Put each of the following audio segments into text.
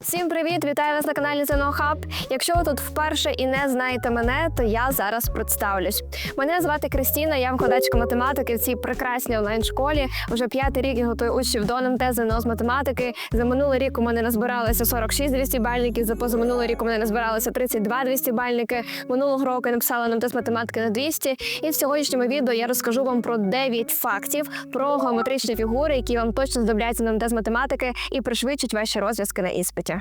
Всім привіт! Вітаю вас на каналі Hub. Якщо ви тут вперше і не знаєте мене, то я зараз представлюсь. Мене звати Кристіна, я викладачка математики в цій прекрасній онлайн-школі. Вже п'ятий рік я готую учнів до НМТ ЗНО з математики. За минулий рік у мене назбиралося 46 200 бальників. За позаминулий рік у мене назбиралося 32 200 бальники. Минулого року я написала НМТ з математики на 200. І в сьогоднішньому відео я розкажу вам про 9 фактів про геометричні фігури, які вам точно здобляться на НМТ з математики і пришвидшать ваші розв'язки на іспиті.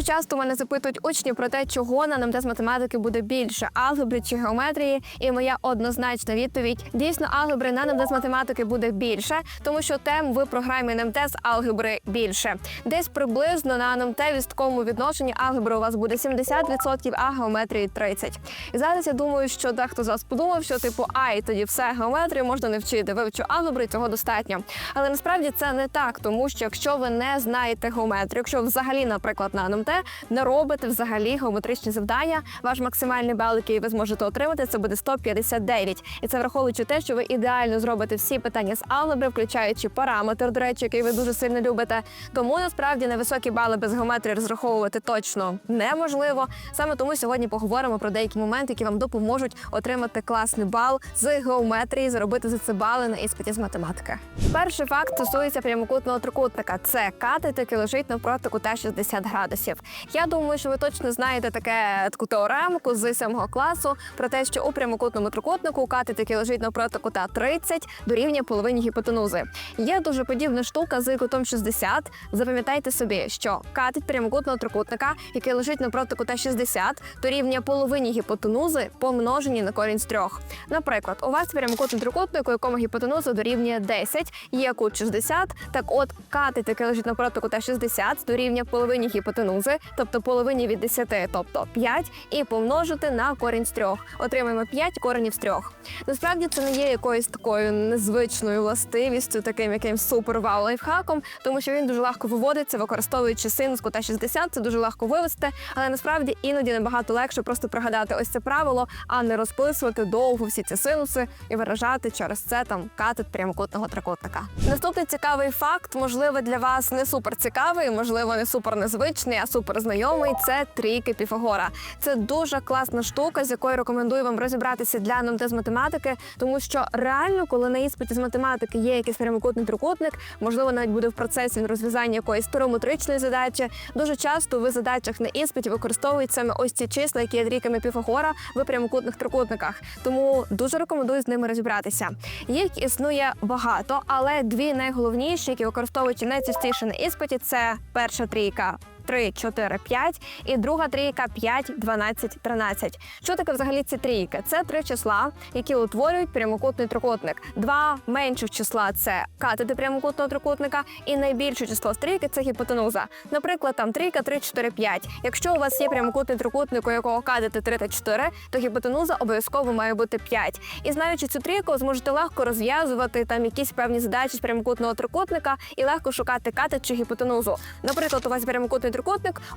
Дуже часто мене запитують учні про те, чого на НМТ з математики буде більше алгебри чи геометрії. І моя однозначна відповідь: дійсно, алгебри на НМТ з математики буде більше, тому що тем в програмі НМТ з алгебри більше. Десь приблизно на НМТ відсотковому відношенні алгебри у вас буде 70%, а геометрії 30%. І зараз я думаю, що дехто з вас подумав, що типу ай, тоді все геометрію можна не вчити. Вивчу алгебри, цього достатньо. Але насправді це не так, тому що якщо ви не знаєте геометрію, якщо взагалі, наприклад, на НМТ не робите взагалі геометричні завдання, ваш максимальний бал, який ви зможете отримати, це буде 159. І це враховуючи те, що ви ідеально зробите всі питання з алгебри, включаючи параметр, до речі, який ви дуже сильно любите. Тому насправді на високі бали без геометрії розраховувати точно неможливо. Саме тому сьогодні поговоримо про деякі моменти, які вам допоможуть отримати класний бал з геометрії, заробити за це бали на іспиті з математики. Перший факт стосується прямокутного трикутника. Це катет, який лежить навпроти кута 60 градусів. Я думаю, що ви точно знаєте таке таку теоремку з 7 класу про те, що у прямокутному трикутнику катет, який лежить навпроти кута 30, дорівнює половині гіпотенузи. Є дуже подібна штука з кутом 60. Запам'ятайте собі, що катет прямокутного трикутника, який лежить навпроти кута 60, дорівнює половині гіпотенузи, помножені на корінь з трьох. Наприклад, у вас прямокутний трикутник, у якому гіпотенуза дорівнює 10, є кут 60, Так от катет, який лежить навпроти кута 60, дорівнює половині гіпотенузи, тобто половині від 10, тобто 5, і помножити на корінь з трьох. Отримаємо 5 коренів з трьох. Насправді це не є якоюсь такою незвичною властивістю, таким якимсь супер вау лайфхаком, тому що він дуже легко виводиться, використовуючи син з кута 60, це дуже легко вивести, але насправді іноді набагато легше просто пригадати ось це правило, а не розписувати довго всі ці синуси і виражати через це там катет прямокутного трикутника. Наступний цікавий факт, можливо, для вас не супер цікавий, можливо, не супер незвичний, а супер знайомий. Це трійки Піфагора. Це дуже класна штука, з якою рекомендую вам розібратися для НМТ з математики, тому що реально, коли на іспиті з математики є якийсь прямокутний трикутник, можливо, навіть буде в процесі розв'язання якоїсь стереометричної задачі. Дуже часто в задачах на іспиті використовують саме ось ці числа, які є трійками Піфагора в прямокутних трикутниках. Тому дуже рекомендую з ними розібратися. Їх існує багато, але дві найголовніші, які використовують найчастіше на іспиті, це перша трійка. 3, 4, 5 і друга трійка 5, 12, 13. Що таке взагалі ці трійки? Це три числа, які утворюють прямокутний трикутник. Два менших числа це катети прямокутного трикутника, і найбільше число з трійки це гіпотенуза. Наприклад, там трійка, 3, 4, 5. Якщо у вас є прямокутний трикутник, у якого катети 3 та 4, то гіпотенуза обов'язково має бути 5. І знаючи цю трійку, зможете легко розв'язувати там якісь певні задачі з прямокутного трикутника і легко шукати катет чи гіпотенузу. Наприклад, у вас прямокутний трикутник,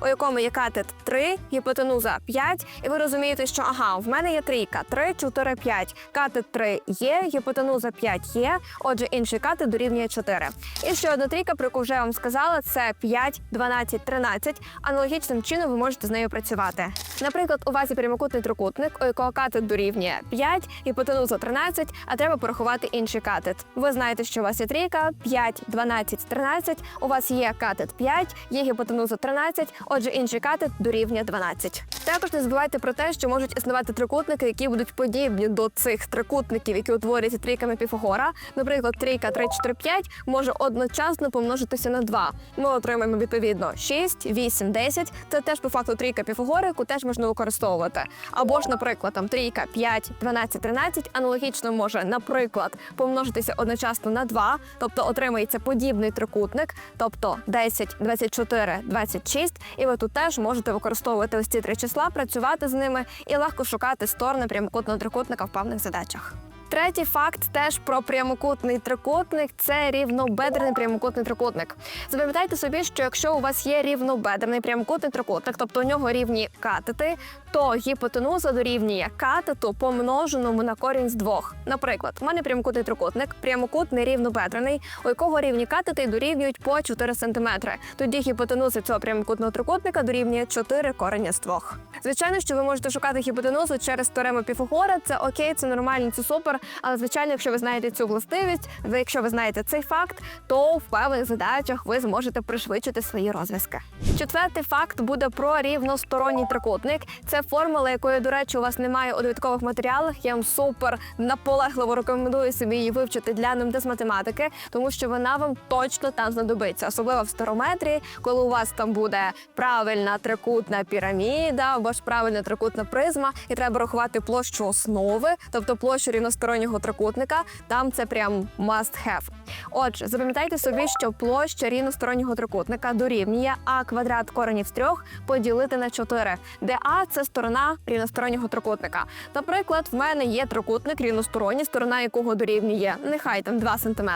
у якому є катет 3, гіпотенуза 5, і ви розумієте, що ага, в мене є трійка 3, 4, 5. Катет 3 є, гіпотенуза 5 є. Отже, інший катет дорівнює 4. І ще одна трійка, про яку вже вам сказала, це 5, 12, 13. Аналогічним чином ви можете з нею працювати. Наприклад, у вас є прямокутний трикутник, у якого катет дорівнює 5, гіпотенуза 13, а треба порахувати інший катет. Ви знаєте, що у вас є трійка 5, 12, 13. У вас є катет 5, є гіпотенуза 13, отже, інший катет дорівнює 12. Також не забувайте про те, що можуть існувати трикутники, які будуть подібні до цих трикутників, які утворюються трійками Піфагора. Наприклад, трійка 3, 4, 5 може одночасно помножитися на 2. Ми отримаємо відповідно 6, 8, 10. Це теж по факту трійка Піфагора, яку теж можна використовувати. Або ж, наприклад, там трійка 5, 12, 13 аналогічно може, наприклад, помножитися одночасно на 2, тобто отримається подібний трикутник, тобто 10, 24, 26. І ви тут теж можете використовувати ось ці три числа, працювати з ними і легко шукати сторони прямокутного трикутника в певних задачах. Третій факт теж про прямокутний трикутник це рівнобедрений прямокутний трикутник. Запам'ятайте собі, що якщо у вас є рівнобедрений прямокутний трикутник, тобто у нього рівні катети, то гіпотенуза дорівнює катету помноженому на корінь з двох. Наприклад, у мене прямокутний трикутник, прямокутний рівнобедрений, у якого рівні катети дорівнюють по 4 см. Тоді гіпотенуза цього прямокутного трикутника дорівнює 4 корення з двох. Звичайно, що ви можете шукати гіпотенузу через теорему Піфагора. Це окей, це нормально, це супер. Але звичайно, якщо ви знаєте цю властивість, якщо ви знаєте цей факт, то в певних задачах ви зможете пришвидшити свої розв'язки. Четвертий факт буде про рівносторонній трикутник. Це формула, якої, до речі, у вас немає у довідкових матеріалах. Я вам супер наполегливо рекомендую собі її вивчити для НМТ з математики, тому що вона вам точно там знадобиться, особливо в старометрії, коли у вас там буде правильна трикутна піраміда або ж правильна трикутна призма, і треба рахувати площу основи, тобто площу рівностороннього трикутника. Там це прям must have. Отже, запам'ятайте собі, що площа рівностороннього трикутника дорівнює а квадрат коренів з трьох поділити на 4, де а це сторона рівностороннього трикутника. Наприклад, в мене є трикутник рівносторонній, сторона якого дорівнює нехай там 2 см.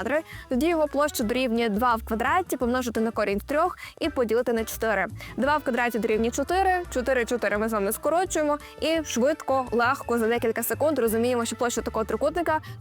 Тоді його площа дорівнює 2 в квадраті, помножити на корінь з трьох і поділити на 4. 2 в квадраті дорівнює 4, 4, 4 ми з вами скорочуємо і швидко, легко за декілька секунд розуміємо, що площа такого трикутника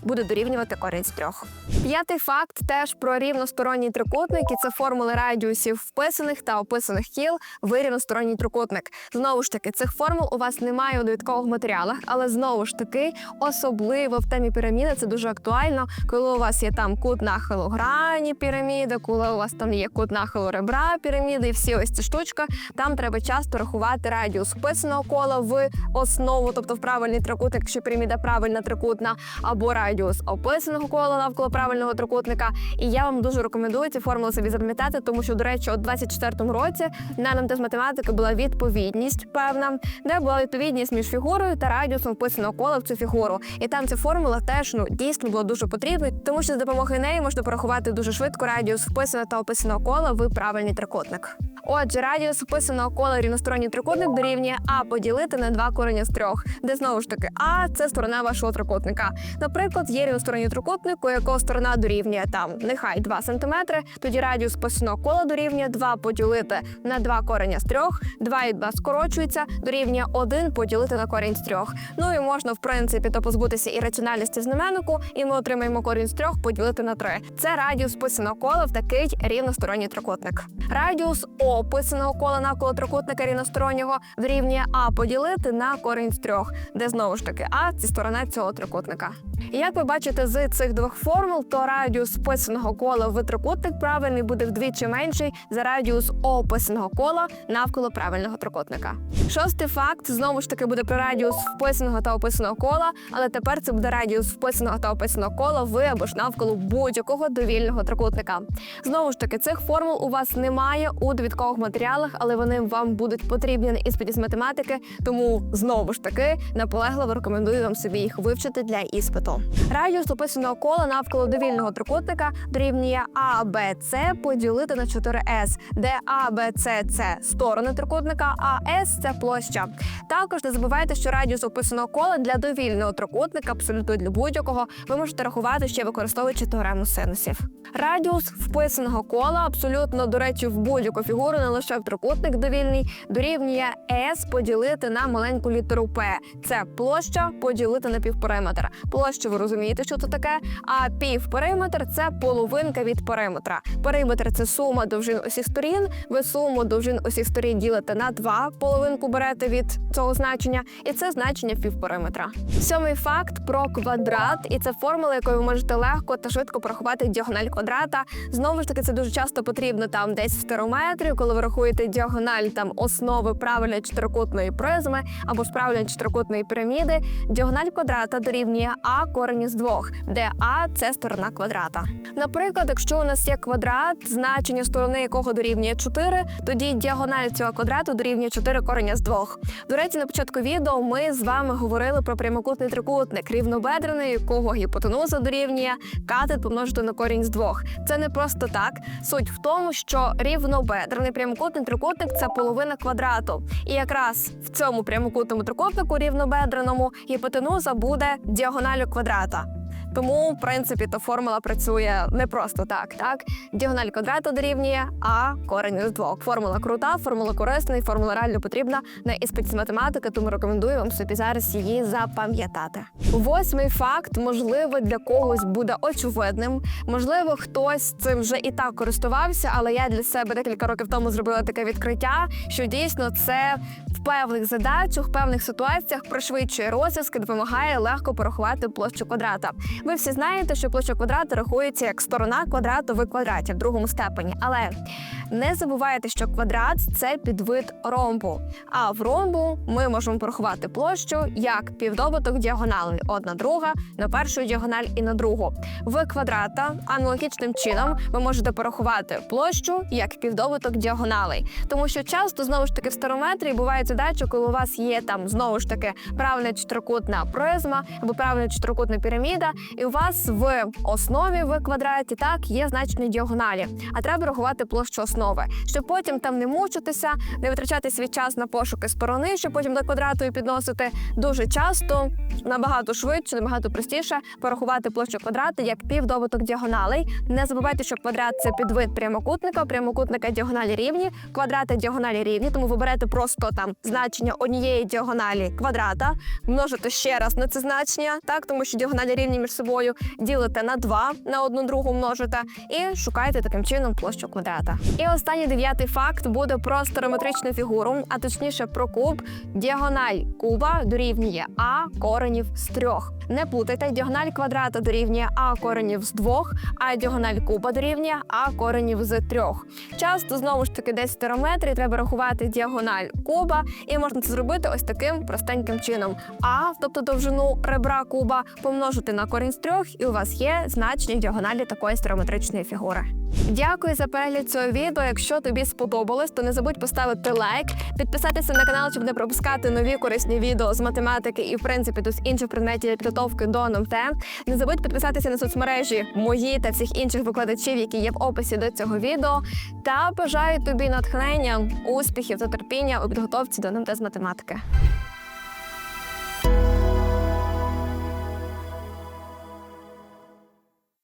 буде дорівнювати корінь з трьох. П'ятий факт теж про рівносторонній трикутник, і це формули радіусів вписаних та описаних кіл в рівносторонній трикутник. Знову ж таки, цих формул у вас немає у довідкових матеріалах, але знову ж таки, особливо в темі піраміди, це дуже актуально, коли у вас є там кут нахилу грані піраміди, коли у вас там є кут нахилу ребра піраміди, і всі ось ці штучка. Там треба часто рахувати радіус вписаного кола в основу, тобто в правильний трикутник, якщо піраміда правильна трикутна, або радіус описаного кола навколо правильного трикутника. І я вам дуже рекомендую ці формули собі запам'ятати, тому що, до речі, у 24-му році на НМТ з математики була відповідність певна, де була відповідність між фігурою та радіусом вписаного кола в цю фігуру. І там ця формула теж ну дійсно була дуже потрібна, тому що за допомогою неї можна порахувати дуже швидко радіус вписаного та описаного кола в правильний трикутник. Отже, радіус вписаного кола рівносторонній трикутник дорівнює а поділити на два корення з трьох, де знову ж таки а це сторона вашого трикутника. Наприклад, є рівносторонній трикутник, у якого сторона дорівнює там нехай 2 см, тоді радіус вписаного кола дорівнює 2 поділити на 2 корення з трьох, 2 і 2 скорочується, дорівнює 1 поділити на корінь з трьох. Ну і можна, в принципі, то позбутися і раціональності знаменнику, і ми отримаємо корінь з трьох поділити на 3. Це радіус вписаного кола в такий рівносторонній трикутник. Радіус описаного кола навколо трикутника рівностороннього дорівнює а поділити на корінь з трьох, де знову ж таки а це сторона цього трикутника. І як ви бачите з цих двох формул, то радіус вписаного кола в трикутник правильний буде вдвічі менший за радіус описаного кола навколо правильного трикутника. Шостий факт знову ж таки буде про радіус вписаного та описаного кола, але тепер це буде радіус вписаного та описаного кола в або ж навколо будь-якого довільного трикутника. Знову ж таки, цих формул у вас немає у довідкових матеріалах, але вони вам будуть потрібні на іспиті з математики. Тому знову ж таки наполегливо рекомендую вам собі їх вивчити для іспиту. Радіус описаного кола навколо довільного трикутника дорівнює А, Б, С поділити на 4С, де А, Б, С – це сторони трикутника, а С – це площа. Також не забувайте, що радіус описаного кола для довільного трикутника, абсолютно для будь-якого, ви можете рахувати ще використовуючи теорему синусів. Радіус вписаного кола абсолютно до речі в будь-яку фігуру, не лише в трикутник довільний, дорівнює S поділити на маленьку літеру П. Це площа поділити на півпериметр. Площа, ви розумієте, що це таке? А півпериметр це половинка від периметра. Периметр це сума довжин усіх сторін. Ви суму довжин усіх сторін ділите на два, половинку берете від цього значення, і це значення півпериметра. Сьомий факт про квадрат, і це формула, якою ви можете легко та швидко порахувати діагональ квадрата. Знову ж таки, це дуже часто потрібно там десь в стерометрі, коли ви рахуєте діагональ там основи правильної чотирикутної призми або ж правильної чотирикутної піраміди. Діагональ квадрата дорівнює а корені з двох, де а це сторона квадрата. Наприклад, якщо у нас є квадрат, значення сторони якого дорівнює 4, тоді діагональ цього квадрату дорівнює 4 корення з двох. До речі, на початку відео ми з вами говорили про прямокутний трикутник, рівнобедрений, якого гіпотенуза дорівнює катет помножити на корінь з двох. Це не просто так. Суть в тому, що рівнобедрений прямокутний трикутник це половина квадрату. І якраз в цьому прямокутному трикутнику рівнобедреному гіпотенуза буде діагоналю квадрата. Тому, в принципі, то формула працює не просто так. Так, діагональ квадрату дорівнює а корень з двох. Формула крута, формула корисна і формула реально потрібна на іспиті з математики, тому рекомендую вам собі зараз її запам'ятати. Восьмий факт, можливо, для когось буде очевидним. Можливо, хтось цим вже і так користувався, але я для себе декілька років тому зробила таке відкриття, що дійсно це певних задачах, в певних ситуаціях пришвидшує розв'язки, допомагає легко порахувати площу квадрата. Ви всі знаєте, що площа квадрата рахується як сторона квадрату в квадраті в другому степені. Але не забувайте, що квадрат це підвид ромбу. А в ромбу ми можемо порахувати площу як півдобуток діагоналей. Одна друга на першу діагональ і на другу. В квадрата аналогічним чином ви можете порахувати площу як півдобуток діагоналей. Тому що часто знову ж таки в старометрії бувають задачі, коли у вас є там знову ж таки правильна чотирикутна призма або правильна чотирикутна піраміда, і у вас в основі в квадраті так є значення діагоналі. А треба рахувати площу основи, щоб потім там не мучитися, не витрачати свій час на пошуки сторони, щоб потім до квадрату і підносити. Дуже часто набагато швидше, набагато простіше порахувати площу квадрата як півдобуток діагоналей. Не забувайте, що квадрат це підвид прямокутника, прямокутника діагоналі рівні, квадрати діагоналі рівні. Тому ви берете просто там значення однієї діагоналі квадрата, множите ще раз на це значення, так тому що діагоналі рівні між собою ділите на 2, на одну другу множите і шукаєте таким чином площу квадрата. І останній дев'ятий факт буде про стереометричну фігуру, а точніше про куб. Діагональ куба дорівнює а коренів з трьох. Не плутайте, діагональ квадрата дорівнює а коренів з двох, а діагональ куба дорівнює а коренів з трьох. Часто знову ж таки десь стерометрі треба рахувати діагональ куба, і можна це зробити ось таким простеньким чином. А, тобто довжину ребра куба, помножити на корінь з трьох, і у вас є значення діагоналі такої стереометричної фігури. Дякую за перегляд цього відео. Якщо тобі сподобалось, то не забудь поставити лайк, підписатися на канал, щоб не пропускати нові корисні відео з математики і в принципі тут з інших предметів підготовки до НМТ. Не забудь підписатися на соцмережі мої та всіх інших викладачів, які є в описі до цього відео. Та бажаю тобі натхнення, успіхів та терпіння у підготовці до НМТ з математики.